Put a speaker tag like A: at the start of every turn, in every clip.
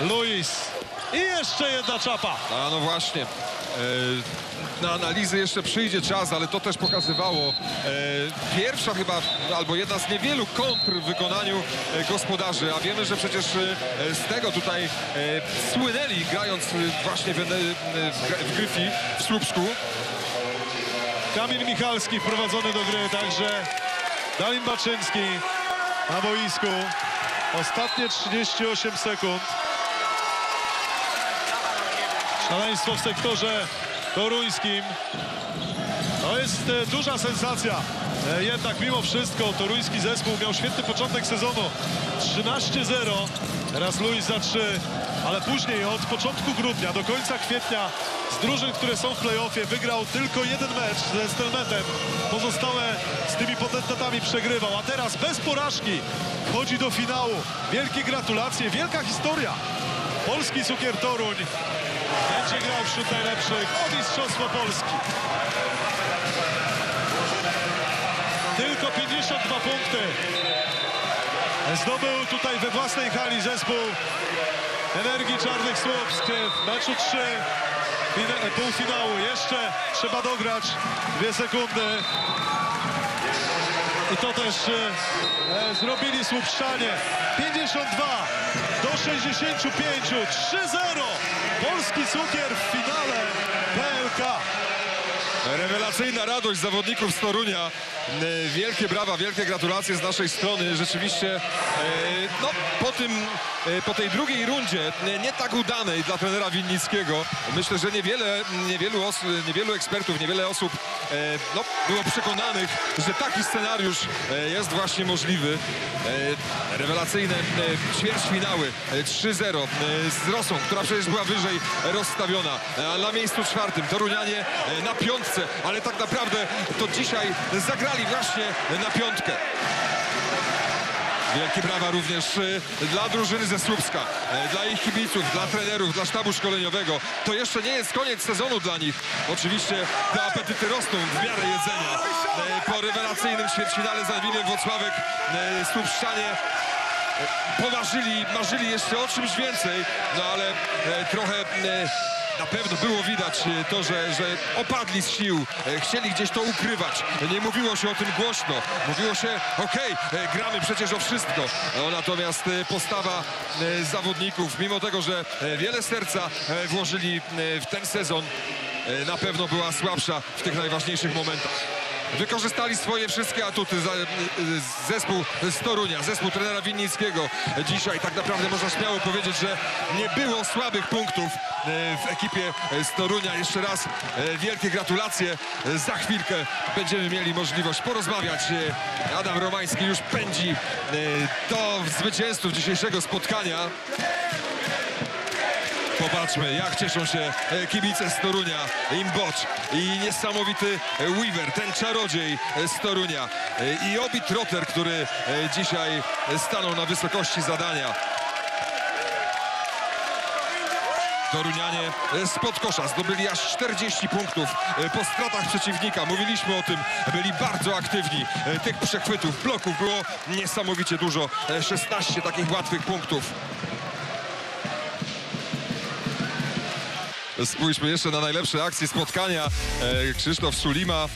A: Luis. I jeszcze jedna czapa.
B: A no właśnie. E, Na analizy jeszcze przyjdzie czas, ale to też pokazywało e, pierwsza chyba, albo jedna z niewielu kontr w wykonaniu e, gospodarzy, a wiemy, że przecież z tego tutaj słynęli grając właśnie w, w, w Gryfi w Słupsku.
A: Kamil Michalski wprowadzony do gry, także Dalin Baczyński na boisku. Ostatnie 38 sekund. Szaleństwo w sektorze toruńskim. To jest e, duża sensacja. E, jednak mimo wszystko toruński zespół miał świetny początek sezonu. 13-0. Teraz Luis za 3. Ale później od początku grudnia do końca kwietnia z drużyn, które są w playoffie wygrał tylko jeden mecz ze Stelmetem. Pozostałe z tymi potentatami przegrywał. A teraz bez porażki wchodzi do finału. Wielkie gratulacje, wielka historia. Polski Cukier Toruń będzie grał wśród najlepszych o Mistrzostwo Polski. Tylko 52 punkty. Zdobył tutaj we własnej hali zespół Energii Czarnych Słupsk w meczu 3 fina- półfinału. Jeszcze trzeba dograć dwie sekundy. I to też e, zrobili Słupszczanie. 52 do 65. 3-0. Polski cukier w finale.
B: Rewelacyjna radość zawodników z Torunia. E, Wielkie brawa, wielkie gratulacje z naszej strony. Rzeczywiście e, no, po, tym, e, po tej drugiej rundzie, nie tak udanej dla trenera Winnickiego, myślę, że niewiele, niewielu, niewielu ekspertów, niewiele osób no, było przekonanych, że taki scenariusz jest właśnie możliwy. Rewelacyjne ćwierćfinały e, 3-0 e, z Rosą, która przecież była wyżej rozstawiona. Na miejscu czwartym Torunianie na piątce, ale tak naprawdę to dzisiaj zagrali właśnie na piątkę. Wielkie brawa również e, dla drużyny ze Słupska, e, dla ich kibiców, dla trenerów, dla sztabu szkoleniowego. To jeszcze nie jest koniec sezonu dla nich. Oczywiście te apetyty rosną w miarę jedzenia. E, Po rewelacyjnym ćwierćfinale z Alwinem Włocławek Słupszczanie pomarzyli, marzyli jeszcze o czymś więcej, no ale trochę na pewno było widać e, to, że, że opadli z sił, e, chcieli gdzieś to ukrywać. Nie mówiło się o tym głośno. Mówiło się, okej, e, gramy przecież o wszystko. No, natomiast postawa zawodników, mimo tego, że wiele serca włożyli w ten sezon, na pewno była słabsza w tych najważniejszych momentach. Wykorzystali swoje wszystkie atuty y, zespół z Torunia, zespół trenera Winnickiego. Dzisiaj tak naprawdę można śmiało powiedzieć, że nie było słabych punktów y, w ekipie z Torunia. Jeszcze raz y, wielkie gratulacje. Za chwilkę będziemy mieli możliwość porozmawiać. Adam Romański już pędzi do zwycięzców dzisiejszego spotkania. Popatrzmy, jak cieszą się e, kibice z Torunia. Imbocz i niesamowity e, Weaver, ten czarodziej e, z Torunia. I Obi Trotter, który dzisiaj stanął na wysokości zadania. Torunianie spod kosza zdobyli aż 40 punktów po stratach przeciwnika. Mówiliśmy o tym, byli bardzo aktywni. Tych przechwytów, bloków było niesamowicie dużo. E, 16 takich łatwych punktów. Spójrzmy jeszcze na najlepsze akcje spotkania. E, Krzysztof Sulima,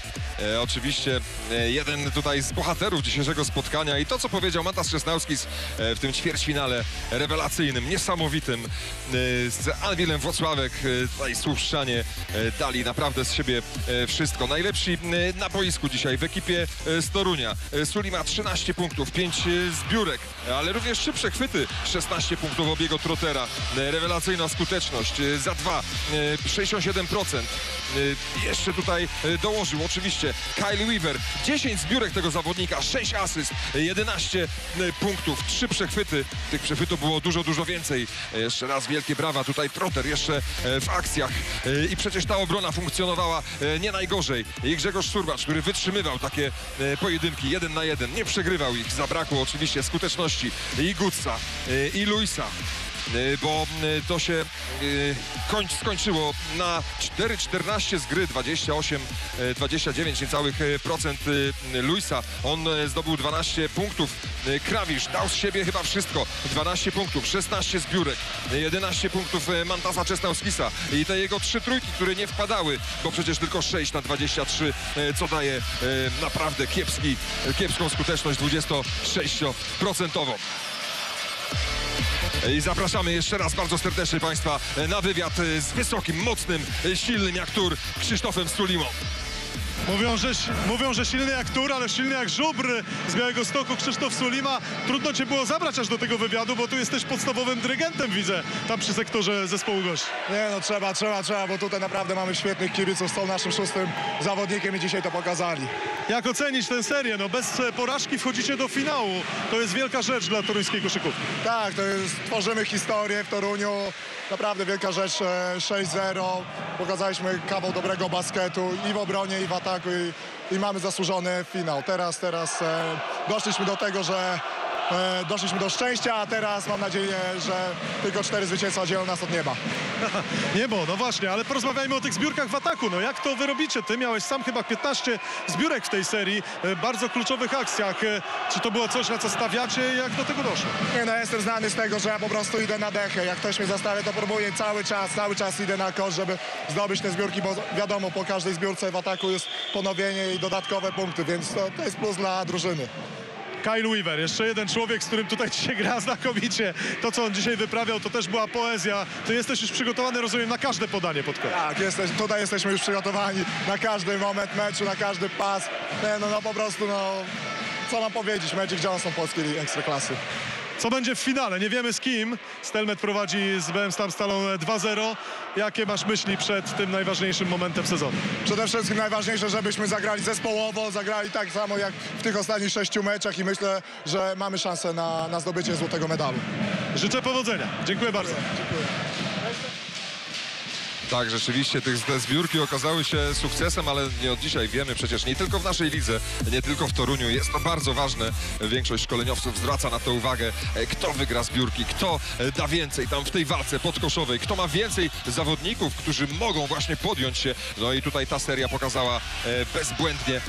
B: e, oczywiście e, jeden tutaj z bohaterów dzisiejszego spotkania i to, co powiedział Matas Czesnauskis e, w tym ćwierćfinale rewelacyjnym, niesamowitym e, z Anwilem Włocławek, e, tutaj Słupszczanie e, dali naprawdę z siebie e, wszystko. Najlepsi e, na boisku dzisiaj w ekipie e, z Torunia. E, Sulima 13 punktów, 5 zbiórek, ale również trzy przechwyty, 16 punktów obiego Trotera. E, Rewelacyjna skuteczność e, za dwa, e, 67%. E, Jeszcze tutaj e, dołożył oczywiście Kyle Weaver. 10 zbiórek tego zawodnika, 6 asyst, e, 11 e, punktów, 3 przechwyty. Tych przechwytów było dużo, dużo więcej. Jeszcze raz wielkie brawa. Tutaj Trotter jeszcze w akcjach. I przecież ta obrona funkcjonowała nie najgorzej. I Grzegorz Szturbacz, który wytrzymywał takie pojedynki jeden na jeden. Nie przegrywał ich. Zabrakło oczywiście skuteczności i Gutsa, i Luisa. Y, bo y, to się kończ, skończyło na 4,14 z gry, 28, y, 29 niecałych procent Luisa. On zdobył 12 punktów. Krawisz dał z siebie chyba wszystko. 12 punktów, 16 zbiórek, y, 11 punktów Mantasa Czesnauskisa i te jego trzy trójki, które nie wpadały, bo przecież tylko 6 na 23, y, co daje naprawdę kiepski, kiepską skuteczność 26%. I zapraszamy jeszcze raz bardzo serdecznie Państwa na wywiad z wysokim, mocnym, silnym jak tur Krzysztofem Sulimą.
A: Mówią że, mówią, że silny jak tur, ale silny jak żubr z Białego Stoku Krzysztof Sulima. Trudno cię było zabrać aż do tego wywiadu, bo tu jesteś podstawowym dyrygentem, widzę, tam przy sektorze zespołu gości.
C: Nie no, trzeba, trzeba, trzeba, bo tutaj naprawdę mamy świetnych kibiców, są naszym szóstym zawodnikiem i dzisiaj to pokazali.
A: Jak ocenić tę serię? No bez e, porażki wchodzicie do finału. To jest wielka rzecz dla toruńskiej koszykówki.
C: Tak, to jest, tworzymy historię w Toruniu, naprawdę wielka rzecz, e, 6-0, pokazaliśmy kawał dobrego basketu i w obronie, i w ataku i, i mamy zasłużony finał. Teraz, teraz e, doszliśmy do tego, że doszliśmy do szczęścia, a teraz mam nadzieję, że tylko cztery zwycięstwa dzielą nas od nieba.
A: Niebo, no właśnie, ale porozmawiajmy o tych zbiórkach w ataku. No jak to wy robicie? Ty miałeś sam chyba 15 zbiórek w tej serii, e, bardzo kluczowych akcjach. E, Czy to było coś, na co stawiacie i jak do tego doszło?
C: Nie no, jestem znany z tego, że ja po prostu idę na dechę. Jak ktoś mnie zastawia, to próbuję cały czas, cały czas idę na kosz, żeby zdobyć te zbiórki, bo wiadomo, po każdej zbiórce w ataku jest ponowienie i dodatkowe punkty, więc to, to jest plus dla drużyny.
A: Kyle Weaver, jeszcze jeden człowiek, z którym tutaj dzisiaj gra znakomicie. To, co on dzisiaj wyprawiał, to też była poezja. Ty jesteś już przygotowany, rozumiem, na każde podanie pod koniec.
C: Tak, jesteś, tutaj jesteśmy już przygotowani na każdy moment meczu, na każdy pas. No, no po prostu, no, co mam powiedzieć, Magic Johnson polskiej ekstraklasy.
A: Co będzie w finale? Nie wiemy z kim. Stelmet prowadzi z BM Stalą 2-0. Jakie masz myśli przed tym najważniejszym momentem sezonu?
C: Przede wszystkim najważniejsze, żebyśmy zagrali zespołowo, zagrali tak samo jak w tych ostatnich sześciu meczach i myślę, że mamy szansę na, na zdobycie złotego medalu.
A: Życzę powodzenia. Dziękuję bardzo.
C: Dziękuję.
B: Tak, rzeczywiście tych, te zbiórki okazały się sukcesem, ale nie od dzisiaj wiemy przecież nie tylko w naszej lidze, nie tylko w Toruniu. Jest to bardzo ważne. Większość szkoleniowców zwraca na to uwagę, e, kto wygra zbiórki, kto e, da więcej tam w tej walce podkoszowej, kto ma więcej zawodników, którzy mogą właśnie podjąć się. No i tutaj ta seria pokazała e, bezbłędnie,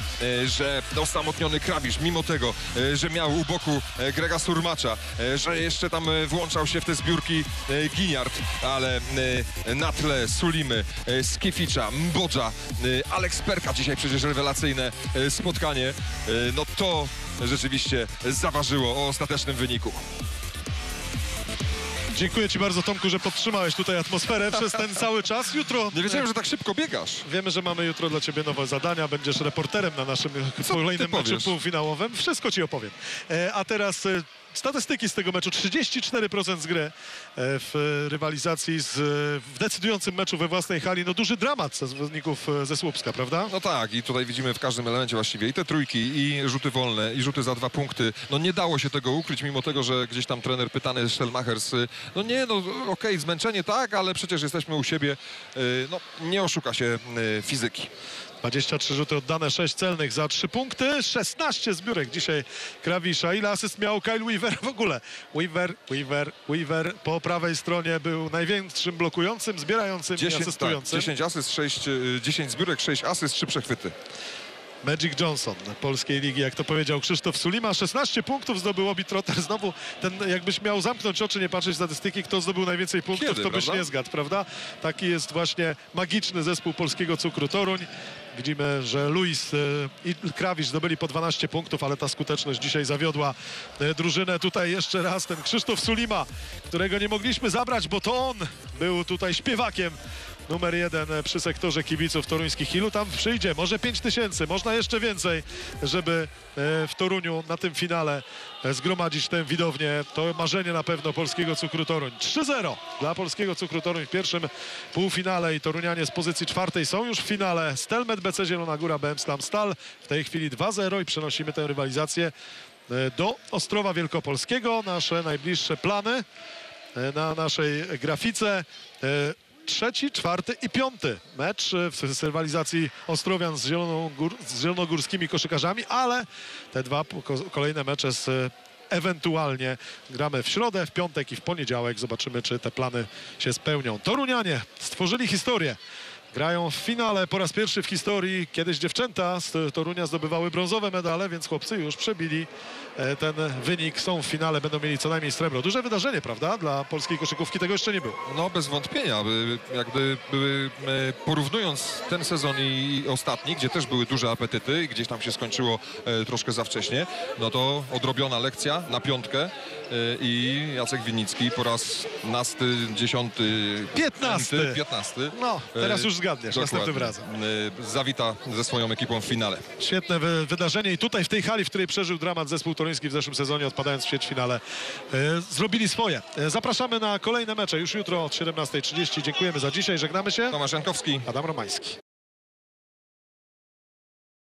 B: że osamotniony Krawisz, mimo tego, że miał u boku Grega Surmacza, że jeszcze tam włączał się w te zbiórki Giniard, ale na tle Sulimy, e, Skificza, Mbodża, e, Alex Perka, dzisiaj przecież rewelacyjne e, spotkanie, e, no to rzeczywiście zaważyło o ostatecznym wyniku.
A: Dziękuję Ci bardzo, Tomku, że podtrzymałeś tutaj atmosferę przez ten cały czas. Jutro
B: Nie wiedziałem, że tak szybko biegasz.
A: wiemy, że mamy jutro dla Ciebie nowe zadania. Będziesz reporterem na naszym
B: Co
A: kolejnym meczu półfinałowym. Wszystko Ci opowiem. E, a teraz e, statystyki z tego meczu. 34% z gry e, w e, rywalizacji z, e, w decydującym meczu we własnej hali. No duży dramat zawodników e, ze Słupska, prawda?
B: No tak, i tutaj widzimy w każdym elemencie właściwie i te trójki, i rzuty wolne, i rzuty za dwa punkty. No nie dało się tego ukryć, mimo tego, że gdzieś tam trener pytany Stelmachers, no nie, no okej, zmęczenie tak, ale przecież jesteśmy u siebie, y, no nie oszuka się fizyki.
A: 23 rzuty oddane, 6 celnych za 3 punkty, 16 zbiórek dzisiaj Krawisza. Ile asyst miał Kyle Weaver w ogóle? Weaver, Weaver, Weaver po prawej stronie był największym blokującym, zbierającym i
B: 10, tak,
A: asystującym.
B: 10 asyst, 6, y, 10 zbiórek, 6 asyst, 3 przechwyty.
A: Magic Johnson polskiej ligi, jak to powiedział Krzysztof Sulima. 16 punktów zdobył Obi Trotter. Znowu ten, jakbyś miał zamknąć oczy, nie patrzeć statystyki, kto zdobył najwięcej punktów,
B: Kiedy,
A: to byś
B: prawda?
A: nie zgadł, prawda? Taki jest właśnie magiczny zespół polskiego cukru Toruń. Widzimy, że Luis e, i Krawisz zdobyli po 12 punktów, ale ta skuteczność dzisiaj zawiodła e, drużynę. Tutaj jeszcze raz ten Krzysztof Sulima, którego nie mogliśmy zabrać, bo to on był tutaj śpiewakiem numer jeden przy sektorze kibiców toruńskich. Ilu tam przyjdzie? Może 5 tysięcy, można jeszcze więcej, żeby e, w Toruniu na tym finale e, zgromadzić tę widownię. To marzenie na pewno polskiego cukru Toruń. 3-0 dla polskiego cukru Toruń w pierwszym półfinale i Torunianie z pozycji czwartej są już w finale. Stelmet BC Zielona Góra BM Stam Stal w tej chwili 2-0 i przenosimy tę rywalizację e, do Ostrowa Wielkopolskiego. Nasze najbliższe plany na naszej grafice. Trzeci, czwarty i piąty mecz e, w rywalizacji Ostrowian z, Zieloną Gór, z zielonogórskimi koszykarzami, ale te dwa kolejne mecze z e, ewentualnie gramy w środę, w piątek i w poniedziałek. Zobaczymy, czy te plany się spełnią. Torunianie stworzyli historię. Grają w finale po raz pierwszy w historii. Kiedyś dziewczęta z Torunia zdobywały brązowe medale, więc chłopcy już przebili e, ten wynik. Są w finale, będą mieli co najmniej srebro. Duże wydarzenie, prawda? Dla polskiej koszykówki tego jeszcze nie było.
B: No bez wątpienia, by- jakby e, porównując ten sezon i ostatni, gdzie też były duże apetyty i gdzieś tam się skończyło e, troszkę za wcześnie, no to odrobiona lekcja na piątkę i Jacek Winnicki po raz nasty, dziesiąty,
A: Piętnasty.
B: piętnasty.
A: No, teraz
B: E,
A: już zgadniesz, następnym
B: dokładnie.
A: razem.
B: E, Zawita ze swoją ekipą w finale.
A: Świetne wy wydarzenie i tutaj w tej hali, w której przeżył dramat zespół toruński w zeszłym sezonie, odpadając w ćwierćfinale, e, zrobili swoje. Zapraszamy na kolejne mecze już jutro od 17.30. Dziękujemy za dzisiaj, żegnamy się.
B: Tomasz Jankowski.
A: Adam Romański.